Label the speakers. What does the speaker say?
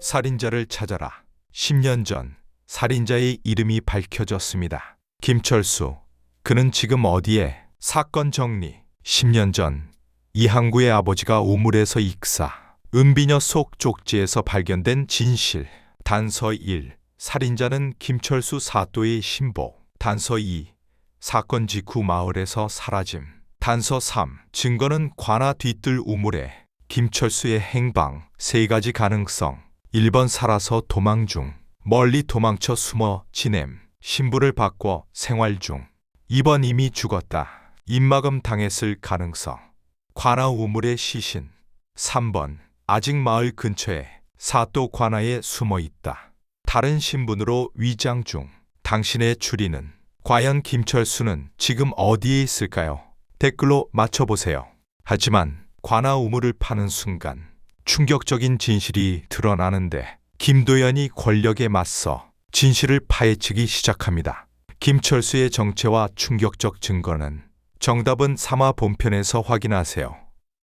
Speaker 1: 살인자를 찾아라. 10년 전 살인자의 이름이 밝혀졌습니다. 김철수. 그는 지금 어디에? 사건 정리. 10년 전 이항구의 아버지가 우물에서 익사. 은비녀 속 쪽지에서 발견된 진실. 단서 1. 살인자는 김철수 사또의 신보. 단서 2. 사건 직후 마을에서 사라짐. 단서 3. 증거는 관아 뒤뜰 우물에 김철수의 행방 세 가지 가능성. 1번 살아서 도망 중. 멀리 도망쳐 숨어 지냄. 신부를 바꿔 생활 중. 2번 이미 죽었다. 입막음 당했을 가능성. 관아 우물의 시신. 3번 아직 마을 근처에 사또 관아에 숨어 있다. 다른 신분으로 위장 중. 당신의 추리는 과연 김철수는 지금 어디에 있을까요? 댓글로 맞춰보세요. 하지만 관아 우물을 파는 순간 충격적인 진실이 드러나는데 김도연이 권력에 맞서 진실을 파헤치기 시작합니다. 김철수의 정체와 충격적 증거는 정답은 3화 본편에서 확인하세요.